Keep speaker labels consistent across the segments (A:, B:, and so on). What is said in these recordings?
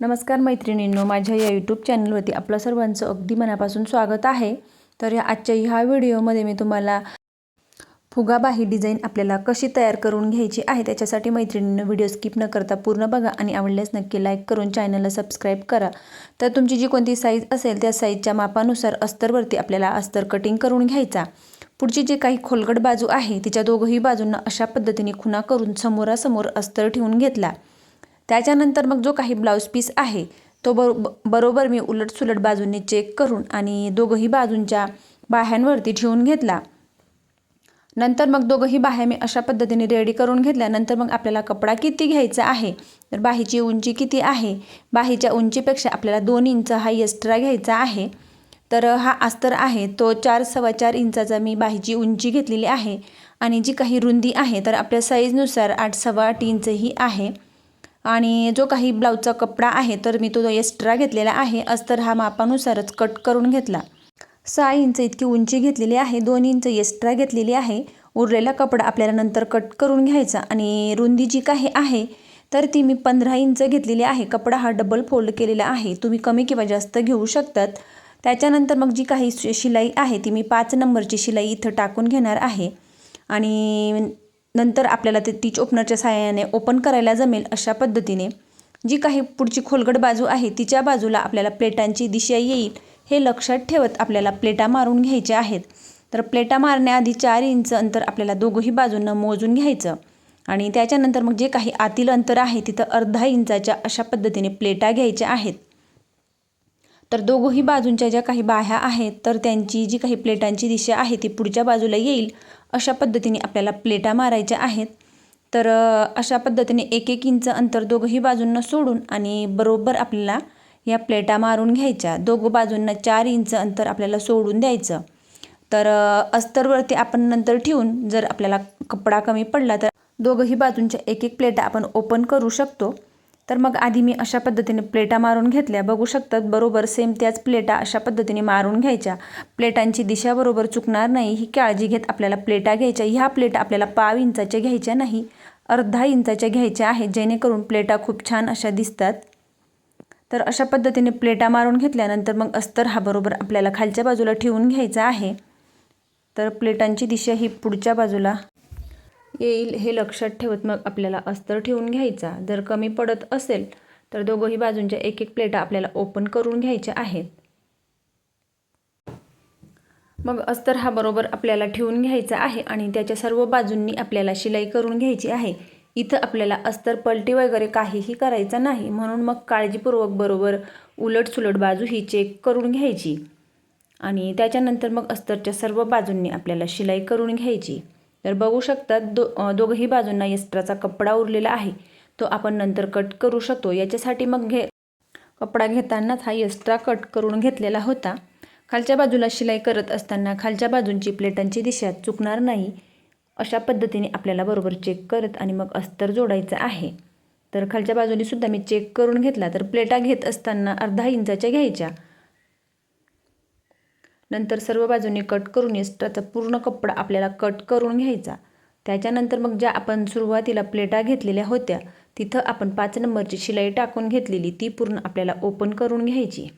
A: नमस्कार मैत्रिणींनो माझ्या या यूट्यूब चॅनलवरती आपलं सर्वांचं अगदी मनापासून स्वागत आहे. तर या आजच्या ह्या व्हिडिओमध्ये मी तुम्हाला फुगाबाही डिझाईन आपल्याला कशी तयार करून घ्यायची आहे त्याच्यासाठी मैत्रिणींनो व्हिडिओ स्किप न करता पूर्ण बघा आणि आवडल्यास नक्की लाईक करून चॅनलला सबस्क्राईब करा. तर तुमची जी कोणती साईज असेल त्या साईजच्या मापानुसार अस्तरवरती आपल्याला अस्तर कटिंग करून घ्यायचा. पुढची जी काही खोलगट बाजू आहे तिच्या दोघंही बाजूंना अशा पद्धतीने खुणा करून समोरासमोर अस्तर ठेवून घेतला. त्याच्यानंतर मग जो काही ब्लाऊज पीस आहे तो बरो बरोबर मी उलटसुलट बाजूंनी चेक करून आणि दोघंही बाजूंच्या बाह्यांवरती ठेवून घेतला. नंतर मग दोघंही बाह्या मी अशा पद्धतीने रेडी करून घेतल्यानंतर मग आपल्याला कपडा किती घ्यायचा आहे? तर बाहीची उंची किती आहे? बाहीच्या उंचीपेक्षा आपल्याला दोन इंच हा एक्स्ट्रा घ्यायचा आहे. तर हा अस्तर आहे तो चार सव्वा चार इंचाचा मी बाहीची उंची घेतलेली आहे. आणि जी काही रुंदी आहे तर आपल्या साईजनुसार आठ सव्वा आठ इंच ही आहे. आणि जो काही ब्लाऊजचा कपडा आहे तर मी तो एक्स्ट्रा घेतलेला आहे. अस्तर हा मापानुसारच कट करून घेतला. सहा इंच इतकी उंची घेतलेली आहे. दोन इंच एक्स्ट्रा घेतलेली आहे. उरलेला कपडा आपल्याला नंतर कट करून घ्यायचा आणि रुंदी जी काही आहे तर ती मी पंधरा इंच घेतलेली आहे. कपडा हा डबल फोल्ड केलेला आहे. तुम्ही कमी किंवा जास्त घेऊ शकतात. त्याच्यानंतर मग जी काही शिलाई आहे ती मी पाच नंबरची शिलाई इथं टाकून घेणार आहे. आणि नंतर आपल्याला ते टीच ओपनरच्या सहाय्याने ओपन करायला जमेल अशा पद्धतीने. जी काही पुढची खोलगट बाजू आहे तिच्या बाजूला आपल्याला प्लेटांची दिशा येईल हे लक्षात ठेवत आपल्याला प्लेटा मारून घ्यायच्या आहेत. तर प्लेटा मारण्याआधी चार इंच अंतर आपल्याला दोघंही बाजूंना मोजून घ्यायचं. आणि त्याच्यानंतर मग जे काही आतील अंतर आहे तिथं अर्धा इंचाच्या अशा पद्धतीने प्लेटा घ्यायच्या आहेत. तर दोघंही बाजूंच्या ज्या काही बाह्या आहेत तर त्यांची जी काही प्लेटांची दिशा आहे ती पुढच्या बाजूला येईल. अशा पद्धतीने आपल्याला प्लेटा मारायच्या आहेत. तर अशा पद्धतीने एक एक इंच अंतर दोघंही बाजूंना सोडून आणि बरोबर आपल्याला या प्लेटा मारून घ्यायच्या. दोघं बाजूंना चार इंच अंतर आपल्याला सोडून द्यायचं. तर अस्तरवरती आपण नंतर ठेवून जर आपल्याला कपडा कमी पडला तर दोघंही बाजूंच्या एक एक प्लेटा आपण ओपन करू शकतो. तर मग आधी मी अशा पद्धतीने प्लेटा मारून घेतल्या. बघू शकतात बरोबर सेम त्याच प्लेटा अशा पद्धतीने मारून घ्यायच्या. प्लेटांची दिशा बरोबर चुकणार नाही ही काळजी घेत आपल्याला प्लेटा घ्यायच्या. ह्या प्लेटा आपल्याला पाव इंचाच्या घ्यायच्या नाही अर्धा इंचाच्या घ्यायच्या आहेत जेणेकरून प्लेटा खूप छान अशा दिसतात. तर अशा पद्धतीने प्लेटा मारून घेतल्यानंतर मग अस्तर हा बरोबर आपल्याला खालच्या बाजूला ठेवून घ्यायचा आहे. तर प्लेटांची दिशा ही पुढच्या बाजूला येईल हे लक्षात ठेवत मग आपल्याला अस्तर ठेवून घ्यायचा. जर कमी पडत असेल तर दोघंही बाजूंच्या एक एक प्लेटा आपल्याला ओपन करून घ्यायच्या आहेत. मग अस्तर हा बरोबर आपल्याला ठेवून घ्यायचा आहे आणि त्याच्या सर्व बाजूंनी आपल्याला शिलाई करून घ्यायची आहे. इथं आपल्याला अस्तर पलटी वगैरे काहीही करायचं नाही म्हणून मग काळजीपूर्वक बरोबर उलटसुलट बाजू ही चेक करून घ्यायची. आणि त्याच्यानंतर मग अस्तरच्या सर्व बाजूंनी आपल्याला शिलाई करून घ्यायची. तर बघू शकतात दो दोघंही बाजूंना एक्स्ट्राचा कपडा उरलेला आहे. तो आपण नंतर कट करू शकतो. याच्यासाठी मग घे कपडा घेतानाच हा एक्स्ट्रा कट करून घेतलेला होता. खालच्या बाजूला शिलाई करत असताना खालच्या बाजूंची प्लेटांची दिशा चुकणार नाही. अशा पद्धतीने आपल्याला बरोबर चेक करत आणि मग अस्तर जोडायचं आहे. तर खालच्या बाजूने सुद्धा मी चेक करून घेतला. तर प्लेटा घेत असताना अर्धा इंचाच्या घ्यायच्या. नंतर सर्व बाजूने कट करून एक्स्ट्राचा पूर्ण कपडा आपल्याला कट करून घ्यायचा. त्याच्यानंतर मग ज्या आपण सुरुवातीला प्लेटा घेतलेल्या होत्या तिथं आपण पाच नंबरची शिलाई टाकून घेतलेली ती पूर्ण आपल्याला ओपन करून घ्यायची.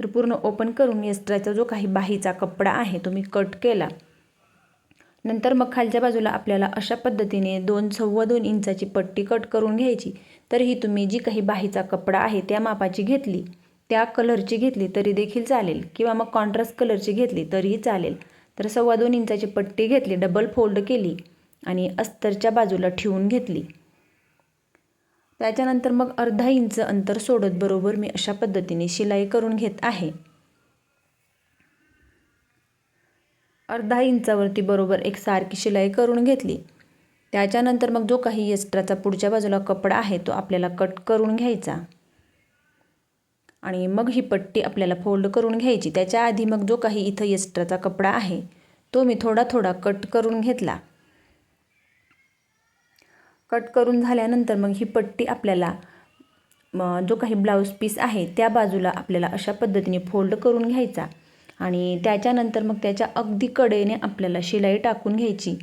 A: तर पूर्ण ओपन करून एक्स्ट्राचा जो काही बाहीचा कपडा आहे तो मी कट केला. नंतर मग खालच्या बाजूला आपल्याला अशा पद्धतीने दोन सव्वा दोन इंचाची पट्टी कट करून घ्यायची. तर ही तुम्ही जी काही बाहीचा कपडा आहे त्या मापाची घेतली. त्या कलरची घेतली तरी देखील चालेल. किंवा मग कॉन्ट्रास्ट कलरची घेतली तरीही चालेल. तर सव्वा दोन इंचाची पट्टी घेतली डबल फोल्ड केली आणि अस्तरच्या बाजूला ठेवून घेतली. त्याच्यानंतर मग अर्धा इंच अंतर सोडत बरोबर मी अशा पद्धतीने शिलाई करून घेत आहे. अर्धा इंचावरती बरोबर एक सारखी शिलाई करून घेतली. त्याच्यानंतर मग जो काही एक्स्ट्राचा पुढच्या बाजूला कपडा आहे तो आपल्याला कट करून घ्यायचा. आणि मग ही पट्टी आपल्याला फोल्ड करून घ्यायची. त्याच्या आधी मग जो काही इथं एक्स्ट्राचा कपडा आहे तो मी थोडा थोडा कट करून घेतला. कट करून झाल्यानंतर मग ही पट्टी आपल्याला जो काही ब्लाऊज पीस आहे त्या बाजूला आपल्याला अशा पद्धतीने फोल्ड करून घ्यायचा. आणि त्याच्यानंतर मग त्याच्या अगदी कडेने आपल्याला शिलाई टाकून घ्यायची.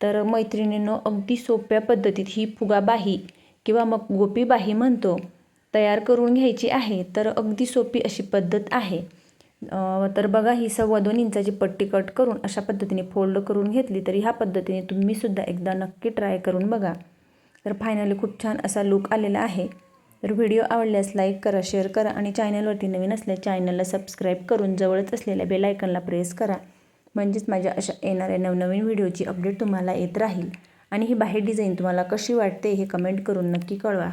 A: तर मैत्रिणींनो अगदी सोप्या पद्धतीत ही फुगाबाही किंवा मग गोपीबाही म्हणतो तयार करून घ्यायची आहे तर अगदी सोपी अशी पद्धत आहे. तर बघा ही सव्वा दोन इंचाची पट्टी कट करून अशा पद्धतीने फोल्ड करून घेतली तरी ह्या पद्धतीने तुम्हीसुद्धा एकदा नक्की ट्राय करून बघा. तर फायनली खूप छान असा लुक आलेला आहे. तर व्हिडिओ आवडल्यास लाईक करा शेअर करा आणि चॅनलवरती नवीन असल्यास चॅनलला सबस्क्राईब करून जवळच असलेल्या बेलायकनला प्रेस करा. म्हणजेच माझ्या अशा येणाऱ्या नवनवीन व्हिडिओची अपडेट तुम्हाला येत राहील. आणि ही बाहेर डिझाईन तुम्हाला कशी वाटते हे कमेंट करून नक्की कळवा.